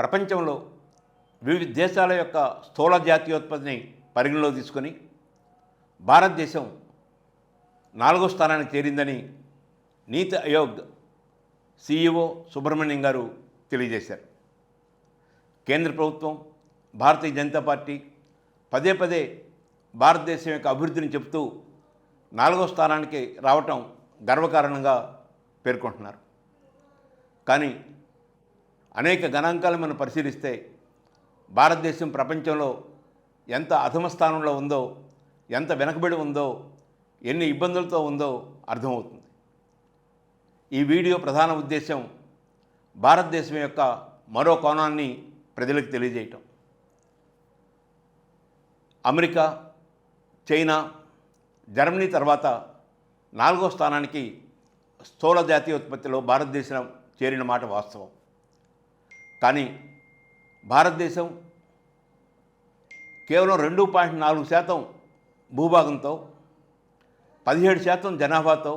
ప్రపంచంలో వివిధ దేశాల యొక్క స్థూల జాతీయోత్పత్తిని పరిగణలో తీసుకొని భారతదేశం నాలుగో స్థానానికి చేరిందని నీతి ఆయోగ్ సీఈఓ సుబ్రహ్మణ్యం గారు తెలియజేశారు. కేంద్ర ప్రభుత్వం భారతీయ జనతా పార్టీ పదే పదే భారతదేశం యొక్క అభివృద్ధిని చెబుతూ నాలుగో స్థానానికి రావటం గర్వకారణంగా పేర్కొంటున్నారు. కానీ అనేక గణాంకాలు మనం పరిశీలిస్తే భారతదేశం ప్రపంచంలో ఎంత అధమ స్థానంలో ఉందో ఎంత వెనకబడి ఉందో ఎన్ని ఇబ్బందులతో ఉందో అర్థమవుతుంది. ఈ వీడియో ప్రధాన ఉద్దేశం భారతదేశం యొక్క మరో కోణాన్ని ప్రజలకు తెలియజేయటం. అమెరికా చైనా జర్మనీ తర్వాత నాలుగో స్థానానికి స్థూల జాతీయోత్పత్తిలో భారతదేశం చేరిన మాట వాస్తవం. కానీ భారతదేశం కేవలం రెండు పాయింట్ నాలుగు శాతం భూభాగంతో పదిహేడు శాతం జనాభాతో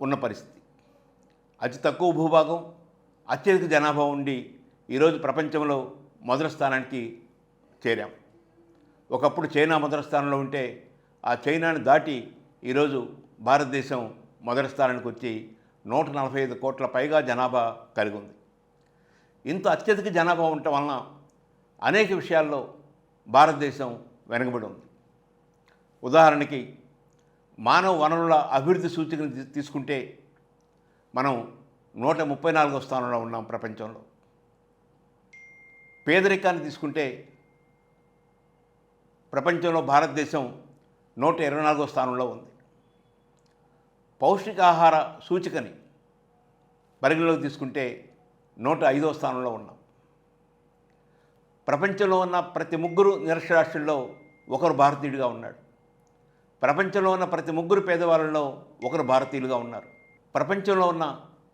ఉన్న పరిస్థితి. అతి తక్కువ భూభాగం అత్యధిక జనాభా ఉండి ఈరోజు ప్రపంచంలో మొదటి స్థానానికి చేరాం. ఒకప్పుడు చైనా మొదటి స్థానంలో ఉంటే ఆ చైనాను దాటి ఈరోజు భారతదేశం మొదటి స్థానానికి వచ్చి నూట నలభై ఐదు కోట్ల పైగా జనాభా కలిగి ఉంది. ఇంత అత్యధిక జనాభా ఉండటం వలన అనేక విషయాల్లో భారతదేశం వెనకబడి ఉంది. ఉదాహరణకి మానవ వనరుల అభివృద్ధి సూచికను తీసుకుంటే మనం నూట ముప్పై నాలుగో స్థానంలో ఉన్నాం ప్రపంచంలో. పేదరికాన్ని తీసుకుంటే ప్రపంచంలో భారతదేశం నూట ఇరవై నాలుగో స్థానంలో ఉంది. పౌష్టికాహార సూచికని పరిగణలోకి తీసుకుంటే నూట ఐదో స్థానంలో ఉన్నాం. ప్రపంచంలో ఉన్న ప్రతి ముగ్గురు నిరక్షరాస్యుల్లో ఒకరు భారతీయుడిగా ఉన్నాడు. ప్రపంచంలో ఉన్న ప్రతి ముగ్గురు పేదవాళ్ళలో ఒకరు భారతీయులుగా ఉన్నారు. ప్రపంచంలో ఉన్న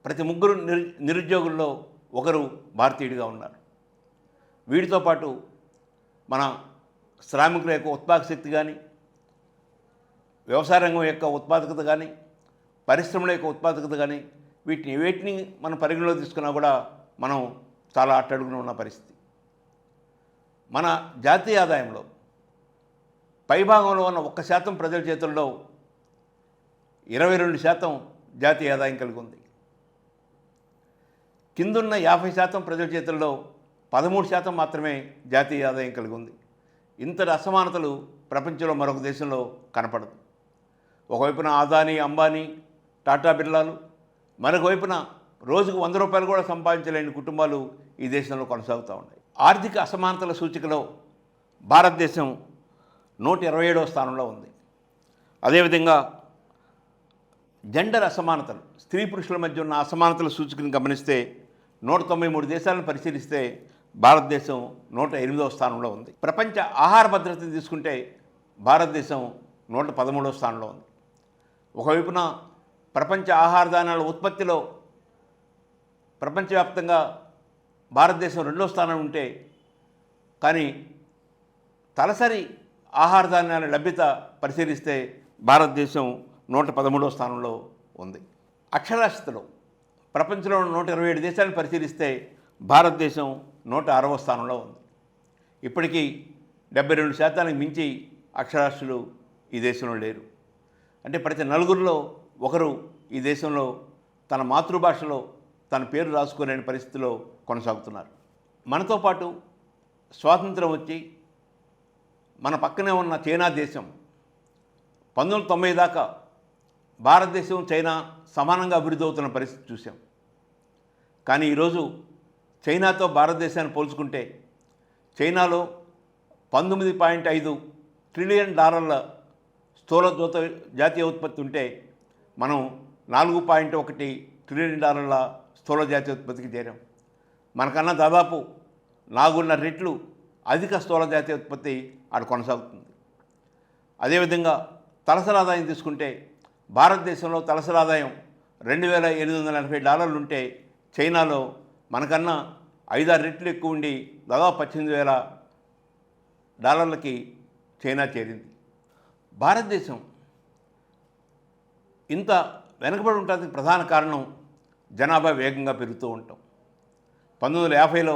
ప్రతి ముగ్గురు నిరు నిరుద్యోగుల్లో ఒకరు భారతీయుడిగా ఉన్నారు. వీటితో పాటు మన శ్రామికుల యొక్క ఉత్పాదక శక్తి కానీ వ్యవసాయ రంగం యొక్క ఉత్పాదకత కానీ పరిశ్రమల యొక్క ఉత్పాదకత కానీ వీటిని వేటిని మనం పరిగణలో తీసుకున్నా కూడా మనం చాలా అట్టడుగున ఉన్న పరిస్థితి. మన జాతీయ ఆదాయంలో పైభాగంలో ఉన్న ఒక్క శాతం ప్రజల చేతుల్లో ఇరవై రెండు శాతం జాతీయ ఆదాయం కలిగి ఉంది. కిందున్న యాభై శాతం ప్రజల చేతుల్లో పదమూడు శాతం మాత్రమే జాతీయ ఆదాయం కలిగి ఉంది. ఇంతటి అసమానతలు ప్రపంచంలో మరొక దేశంలో కనపడదు. ఒకవైపున ఆదాని అంబానీ టాటా బిర్లాలు మరొక వైపున రోజుకు వంద రూపాయలు కూడా సంపాదించలేని కుటుంబాలు ఈ దేశంలో కొనసాగుతూ ఉన్నాయి. ఆర్థిక అసమానతల సూచికలో భారతదేశం నూట ఇరవై ఏడవ స్థానంలో ఉంది. అదేవిధంగా జెండర్ అసమానతలు స్త్రీ పురుషుల మధ్య ఉన్న అసమానతల సూచికను గమనిస్తే నూట తొంభై మూడు దేశాలను పరిశీలిస్తే భారతదేశం నూట ఎనిమిదవ స్థానంలో ఉంది. ప్రపంచ ఆహార భద్రతను తీసుకుంటే భారతదేశం నూట పదమూడవ స్థానంలో ఉంది. ఒకవైపున ప్రపంచ ఆహార ధాన్యాల ఉత్పత్తిలో ప్రపంచవ్యాప్తంగా భారతదేశం రెండో స్థానం ఉంటే కానీ తలసరి ఆహార ధాన్యాల లభ్యత పరిశీలిస్తే భారతదేశం నూట పదమూడవ స్థానంలో ఉంది. అక్షరాస్యతలో ప్రపంచంలో నూట ఇరవై ఏడు దేశాలను పరిశీలిస్తే భారతదేశం నూట అరవ స్థానంలో ఉంది. ఇప్పటికీ డెబ్బై రెండు శాతానికి మించి అక్షరాస్యులు ఈ దేశంలో లేరు. అంటే ప్రతి నలుగురిలో ఒకరు ఈ దేశంలో తన మాతృభాషలో తన పేరు రాసుకోలేని పరిస్థితిలో కొనసాగుతున్నారు. మనతో పాటు స్వాతంత్రం వచ్చి మన పక్కనే ఉన్న చైనా దేశం పంతొమ్మిది తొంభై దాకా భారతదేశం చైనా సమానంగా అభివృద్ధి అవుతున్న పరిస్థితి చూసాం కానీ ఈరోజు చైనాతో భారతదేశాన్ని పోల్చుకుంటే చైనాలో పంతొమ్మిది పాయింట్ ఐదు ట్రిలియన్ డాలర్ల స్థూల దూత జాతీయ ఉత్పత్తి ఉంటే మనం నాలుగు పాయింట్ ఒకటి ట్రిలియన్ డాలర్ల స్థూల జాతీయ ఉత్పత్తికి చేరాం. మనకన్నా దాదాపు నాలుగున్నర రెట్లు అధిక స్థూల జాతీయ ఉత్పత్తి ఆడ కొనసాగుతుంది. అదేవిధంగా తలసరి ఆదాయం తీసుకుంటే భారతదేశంలో తలసరి ఆదాయం రెండు వేల ఎనిమిది వందల ఎనభై డాలర్లు ఉంటే చైనాలో మనకన్నా ఐదారు రెట్లు ఎక్కువ ఉండి దాదాపు పద్దెనిమిది వేల డాలర్లకి చైనా చేరింది. భారతదేశం ఇంత వెనకబడి ఉండడానికి ప్రధాన కారణం జనాభా వేగంగా పెరుగుతూ ఉంటాం. పంతొమ్మిది వందల యాభైలో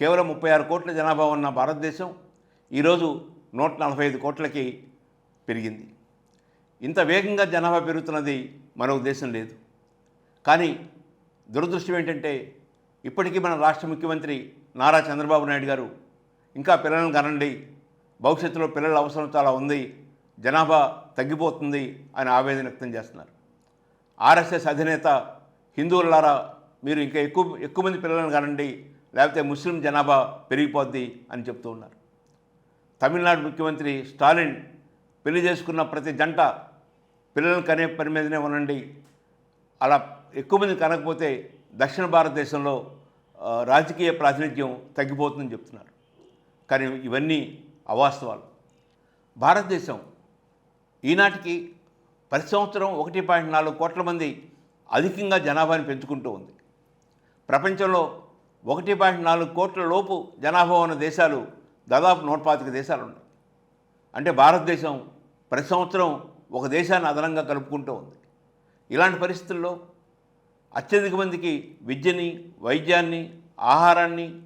కేవలం ముప్పై ఆరు కోట్ల జనాభా ఉన్న భారతదేశం ఈరోజు నూట నలభై ఐదు కోట్లకి పెరిగింది. ఇంత వేగంగా జనాభా పెరుగుతున్నది మరొక దేశం లేదు. కానీ దురదృష్టం ఏంటంటే ఇప్పటికీ మన రాష్ట్ర ముఖ్యమంత్రి నారా చంద్రబాబు నాయుడు గారు ఇంకా పిల్లలను కనండి భవిష్యత్తులో పిల్లల అవసరం చాలా ఉంది జనాభా తగ్గిపోతుంది అని ఆవేదన వ్యక్తం చేస్తున్నారు. ఆర్ఎస్ఎస్ అధినేత హిందువులారా మీరు ఇంకా ఎక్కువ ఎక్కువ మంది పిల్లలను కనండి లేకపోతే ముస్లిం జనాభా పెరిగిపోద్ది అని చెప్తూ ఉన్నారు. తమిళనాడు ముఖ్యమంత్రి స్టాలిన్ పెళ్ళి చేసుకున్న ప్రతి జంట పిల్లలను కనే పని మీదనే ఉండండి. అలా ఎక్కువ మంది కనకపోతే దక్షిణ భారతదేశంలో రాజకీయ ప్రాతినిధ్యం తగ్గిపోతుందని చెప్తున్నారు. కానీ ఇవన్నీ అవాస్తవాలు. భారతదేశం ఈనాటికి ప్రతి సంవత్సరం ఒకటి పాయింట్ నాలుగు కోట్ల మంది అధికంగా జనాభాని పెంచుకుంటూ ఉంది. ప్రపంచంలో ఒకటి పాయింట్ నాలుగు కోట్ల లోపు జనాభా ఉన్న దేశాలు దాదాపు నూట పాతిక దేశాలు ఉన్నాయి. అంటే భారతదేశం ప్రతి సంవత్సరం ఒక దేశాన్ని అదనంగా కలుపుకుంటూ ఉంది. ఇలాంటి పరిస్థితుల్లో అత్యధిక మందికి విద్యని వైద్యాన్ని ఆహారాన్ని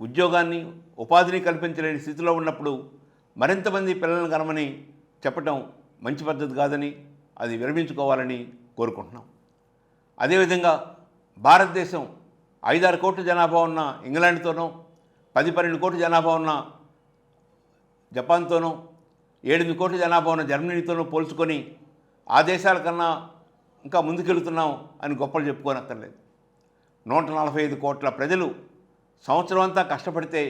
ఉద్యోగాన్ని ఉపాధిని కల్పించలేని స్థితిలో ఉన్నప్పుడు మరింతమంది పిల్లలను కనమని చెప్పటం మంచి పద్ధతి కాదని అది విరమించుకోవాలని కోరుకుంటున్నాం. అదేవిధంగా భారతదేశం ఐదారు కోట్ల జనాభా ఉన్న ఇంగ్లాండ్తోనో పది పన్నెండు కోట్ల జనాభా ఉన్న జపాన్తోనో ఏడెనిమిది కోట్ల జనాభా ఉన్న జర్మనీతోనో పోల్చుకొని ఆ దేశాల కన్నా ఇంకా ముందుకెళ్తున్నాం అని గొప్పలు చెప్పుకోనక్కర్లేదు. నూట నలభై ఐదు కోట్ల ప్రజలు సంవత్సరం అంతా కష్టపడితే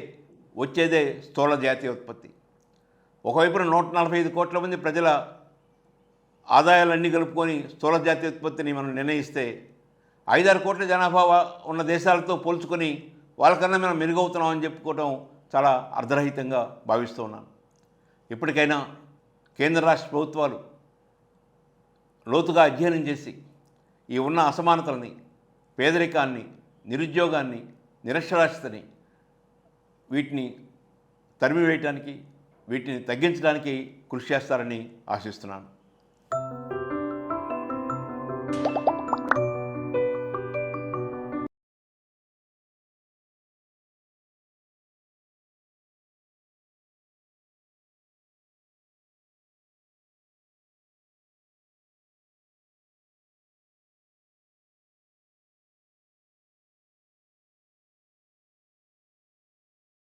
వచ్చేదే స్థూల జాతీయ ఉత్పత్తి ఒకవైపున నూట నలభై ఐదు కోట్ల మంది ప్రజల ఆదాయాలన్నీ కలుపుకొని స్థూల జాతీయ ఉత్పత్తిని మనం నిర్ణయిస్తే ఐదారు కోట్ల జనాభా ఉన్న దేశాలతో పోల్చుకొని వాళ్ళకన్నా మనం మెరుగవుతున్నామని చెప్పుకోవడం చాలా అర్ధరహితంగా భావిస్తూ ఉన్నాను. ఇప్పటికైనా కేంద్ర రాష్ట్ర ప్రభుత్వాలు లోతుగా అధ్యయనం చేసి ఈ ఉన్న అసమానతలని పేదరికాన్ని నిరుద్యోగాన్ని నిరక్షరాస్యతని వీటిని తరిమివేయటానికి వీటిని తగ్గించడానికి కృషి చేస్తారని ఆశిస్తున్నాను.